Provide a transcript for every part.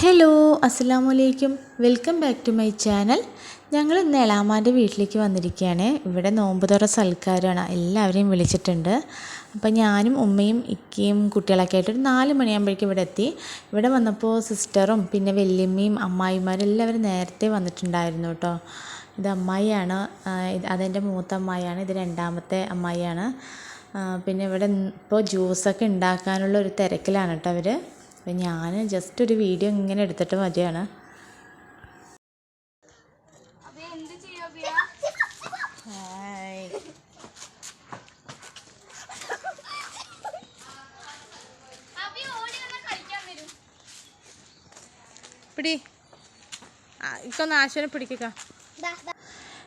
Hello അസ്സലാമു അലൈക്കും welcome back to my channel. ഞങ്ങൾ ഇന്ന് എളാമാന്റെ വീട്ടിലേക്ക് വന്നിരിക്കുകയാണ്. ഇവിടെ നോമ്പ് തുറ സൽക്കാരമാണ് എല്ലാവരെയും വിളിച്ചിട്ടുണ്ട്. അപ്പോൾ ഞാനും ഉമ്മയും ഇക്കയും കുട്ടികളൊക്കെ ആയിട്ട് ഒരു നാല് മണിയാകുമ്പോഴേക്കും ഇവിടെ എത്തി. ഇവിടെ വന്നപ്പോൾ സിസ്റ്ററും പിന്നെ വല്യമ്മയും അമ്മായിമാരും എല്ലാവരും നേരത്തെ വന്നിട്ടുണ്ടായിരുന്നു കേട്ടോ. ഇത് അമ്മായിയാണ്. അതെന്റെ മൂത്ത അമ്മായിയാണ്. ഇത് രണ്ടാമത്തെ അമ്മായിയാണ്. പിന്നെ ഇവിടെ ഇപ്പോൾ ജ്യൂസൊക്കെ ഉണ്ടാക്കാനുള്ള ഒരു തിരക്കിലാണ് കേട്ടോ അവർ അപ്പം ഞാൻ ജസ്റ്റ് ഒരു വീഡിയോ ഇങ്ങനെ എടുത്തിട്ട് മതിയാണ്. അബി എന്ത് ചെയ്യാ അബിയ? അബി ഓടി വന്നാ കളിക്കാൻ വരും. പിടി. ഇക്കൊന്ന് ആശുവിനെ പിടിക്കുക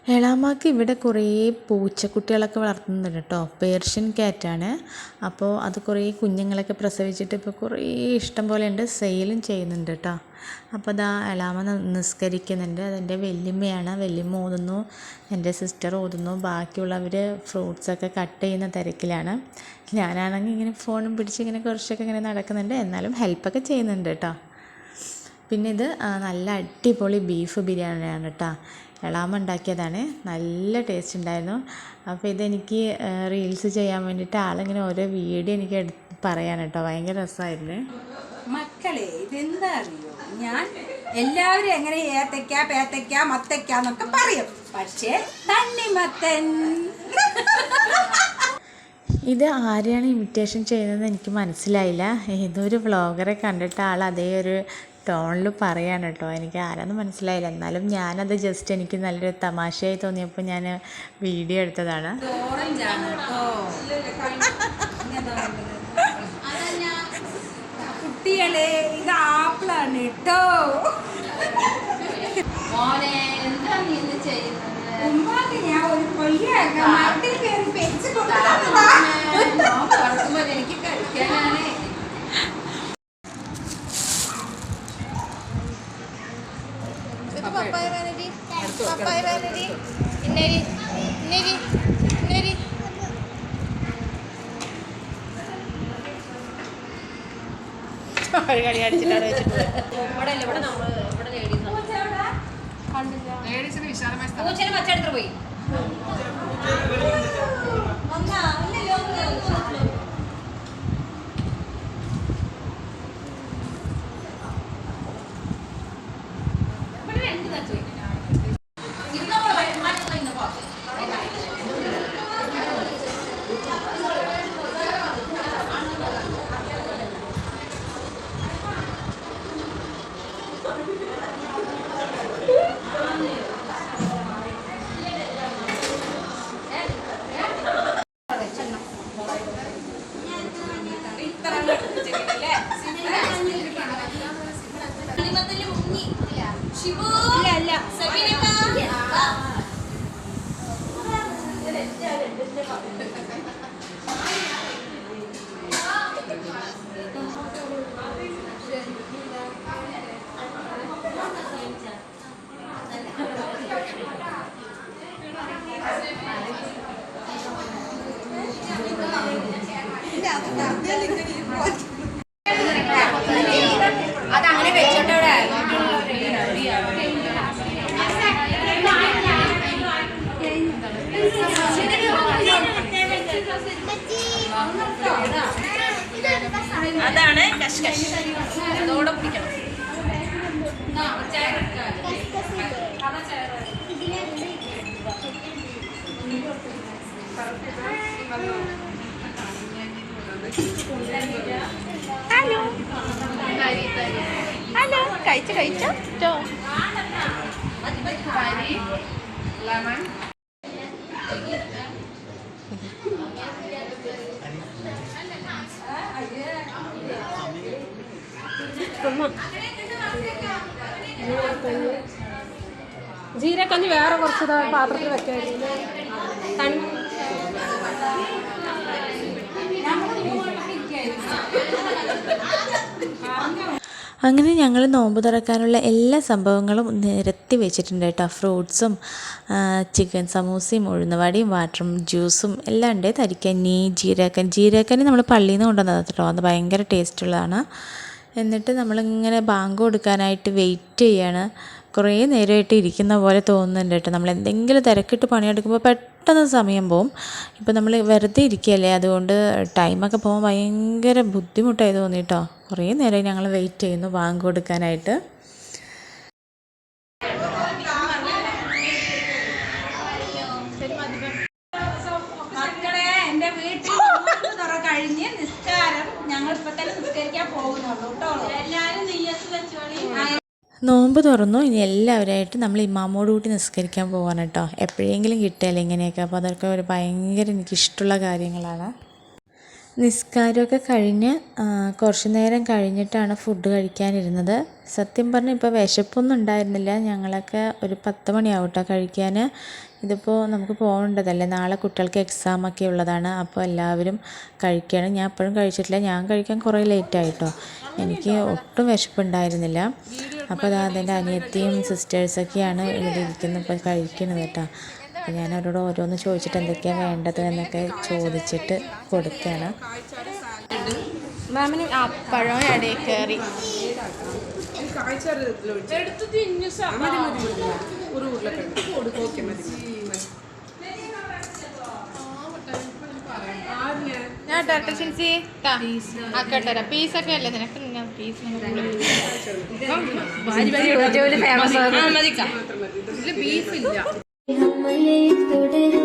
എളാമാക്ക് ഇവിടെ കുറേ പൂച്ചക്കുട്ടികളൊക്കെ വളർത്തുന്നുണ്ട് കേട്ടോ. പേർഷ്യൻ ക്യാറ്റാണ് അപ്പോൾ അത് കുറേ കുഞ്ഞുങ്ങളൊക്കെ പ്രസവിച്ചിട്ട് ഇപ്പോൾ കുറേ ഇഷ്ടം പോലെ ഉണ്ട്. സെയിലും ചെയ്യുന്നുണ്ട് കേട്ടോ. അപ്പോൾ അതാ എളാമ നിസ്കരിക്കുന്നുണ്ട്. അതെന്റെ വല്യമ്മയാണ്. വല്യമ്മ ഓതുന്നു. എന്റെ സിസ്റ്റർ ഓതുന്നു. ബാക്കിയുള്ളവർ ഫ്രൂട്ട്സൊക്കെ കട്ട് ചെയ്യുന്ന തിരക്കിലാണ്. ഞാനാണെങ്കിൽ ഇങ്ങനെ ഫോണും പിടിച്ച് ഇങ്ങനെ കുറച്ചൊക്കെ ഇങ്ങനെ നടക്കുന്നുണ്ട്. എന്നാലും ഹെൽപ്പൊക്കെ ചെയ്യുന്നുണ്ട് കേട്ടോ. പിന്നെ ഇത് നല്ല അടിപൊളി ബീഫ് ബിരിയാണിയാണ് കേട്ടോ. എളാമ ഉണ്ടാക്കിയതാണ്. നല്ല ടേസ്റ്റ് ഉണ്ടായിരുന്നു. അപ്പോൾ ഇതെനിക്ക് റീൽസ് ചെയ്യാൻ വേണ്ടിയിട്ട് ആളിങ്ങനെ ഓരോ വീഡിയോ എനിക്ക് എടുത്ത് പറയാൻ കേട്ടോ. ഭയങ്കര രസമായിരുന്നു. മക്കളെ ഇതെന്താ അറിയോ? ഞാൻ എല്ലാവരും എങ്ങനെ ഏത്തക്ക പേത്തക്ക മത്തക്ക എന്നൊക്കെ പറയും. പക്ഷേ തണ്ണിമത്തൻ. ഇത് ആരെയാണ് ഇമിറ്റേഷൻ ചെയ്യുന്നതെന്ന് എനിക്ക് മനസ്സിലായില്ല. ഏതൊരു വ്ളോഗറെ കണ്ടിട്ട് ആൾ അതേ ഒരു ടോണിൽ പറയാണ് കേട്ടോ എനിക്ക് ആരാന്ന് മനസ്സിലായില്ല. എന്നാലും ഞാനത് ജസ്റ്റ് എനിക്ക് നല്ലൊരു തമാശയായി തോന്നിയപ്പോൾ ഞാൻ വീഡിയോ എടുത്തതാണ്. കുട്ടികളെ ഇത് ആപ്പിളാണ് കേട്ടോ? ഉമ്മാക്ക് ഞാൻ ഒരു കൊയ്യൊക്കെ മരത്തിൽ കയറി. മോൻ തുറക്കുമ്പോൾ എനിക്ക് കഴിക്കാനാണ് ഇവിടെ കളി ഇവിടെ നമ്മൾ ഇവിടെ ലേഡീസ് പൂച്ചനെ പച്ചെടുത്ത് പോയി. ഇല്ല അല്ല കഷ്കഷ് അതോടെ പിടിക്കണം ഹലോ ഹലോ കഴിച്ചു കഴിച്ചോ ലെമൺ ജീരക്കഞ്ഞി വേറെ കുറച്ച് പാത്രത്തിൽ വെക്കായിരുന്നു അങ്ങനെ ഞങ്ങൾ നോമ്പ് തുറക്കാനുള്ള എല്ലാ സംഭവങ്ങളും നിരത്തി വെച്ചിട്ടുണ്ട് കേട്ടോ. ഫ്രൂട്ട്സും ചിക്കൻ സമൂസയും ഉഴുന്നുവടയും വാട്ടറും ജ്യൂസും എല്ലാം ഉണ്ട്. തരിക്കഞ്ഞി ജീരക്കൻ ജീരകഞ്ഞി നമ്മൾ പള്ളിയിൽ നിന്ന് കൊണ്ടുവന്നത് കേട്ടോ. അത് ഭയങ്കര ടേസ്റ്റുള്ളതാണ് എന്നിട്ട് നമ്മളിങ്ങനെ ബാങ്ക് കൊടുക്കാനായിട്ട് വെയിറ്റ് ചെയ്യാണ്. കുറേ നേരമായിട്ട് ഇരിക്കുന്ന പോലെ തോന്നുന്നുണ്ട് കേട്ടോ. നമ്മൾ എന്തെങ്കിലും തിരക്കിട്ട് പണിയെടുക്കുമ്പോൾ പെട്ടെന്ന് സമയം പോവും. ഇപ്പോൾ നമ്മൾ വെറുതെ ഇരിക്കുകയല്ലേ അതുകൊണ്ട് ടൈമൊക്കെ പോകാൻ ഭയങ്കര ബുദ്ധിമുട്ടായി തോന്നി കേട്ടോ കുറേ നേരമായി ഞങ്ങൾ വെയിറ്റ് ചെയ്യുന്നു ബാങ്ക് കൊടുക്കാനായിട്ട് മക്കളെ എന്റെ വീട്ടിൽ നോമ്പ് തുറ കഴിഞ്ഞ് നിസ്കാരം ഞങ്ങൾ ഇപ്പൊ തന്നെ നിസ്കരിക്കാൻ പോകുന്നുള്ളൂ കേട്ടോ എല്ലാരും നെയ്യത്ത് വെച്ചോളി നോമ്പ് തുറന്നു ഇനി എല്ലാവരുമായിട്ട് നമ്മൾ ഇമാമോട് കൂട്ടി നിസ്കരിക്കാൻ പോവാണ് കേട്ടോ. എപ്പോഴെങ്കിലും കിട്ടിയാലേ ഇങ്ങനെയൊക്കെ. അപ്പോൾ അതൊക്കെ ഒരു ഭയങ്കര എനിക്കിഷ്ടമുള്ള കാര്യങ്ങളാണ്. നിസ്കാരമൊക്കെ കഴിഞ്ഞ് കുറച്ച് നേരം കഴിഞ്ഞിട്ടാണ് ഫുഡ് കഴിക്കാനിരുന്നത്. സത്യം പറഞ്ഞാൽ ഇപ്പോൾ വിശപ്പൊന്നും ഉണ്ടായിരുന്നില്ല. ഞങ്ങളൊക്കെ ഒരു പത്ത് മണിയാവും കഴിക്കാൻ ഇതിപ്പോൾ നമുക്ക് പോകേണ്ടതല്ലേ? നാളെ കുട്ടികൾക്ക് എക്സാം ഒക്കെ ഉള്ളതാണ്. അപ്പോൾ എല്ലാവരും കഴിക്കുകയാണ് ഞാൻ എപ്പോഴും കഴിച്ചിട്ടില്ല. ഞാൻ കഴിക്കാൻ കുറേ ലേറ്റായിട്ടോ എനിക്ക് ഒട്ടും വിശപ്പുണ്ടായിരുന്നില്ല. അപ്പോൾ അതാ അതിന്റെ അനിയത്തിയും സിസ്റ്റേഴ്സൊക്കെയാണ് ഇവിടെ ഇരിക്കുന്നത്. ഇപ്പോൾ കഴിക്കുന്നത് കേട്ടോ. അപ്പോൾ ഞാൻ അവരോട് ഓരോന്ന് ചോദിച്ചിട്ട് എന്തൊക്കെയാണ് വേണ്ടത് എന്നൊക്കെ ചോദിച്ചിട്ട് കൊടുക്കുകയാണ് മാമിന് ആ പഴം ഇടയിൽ കയറി. ഞാൻ ഡോക്ടർ ചിൻസി. ആക്കട്ടെ പീസൊക്കെ അല്ലേ നിനക്ക്? ഞാൻ പീസ് ഫേമസ് ബീഫ് ഇല്ല. നമ്മളെ തുടരുക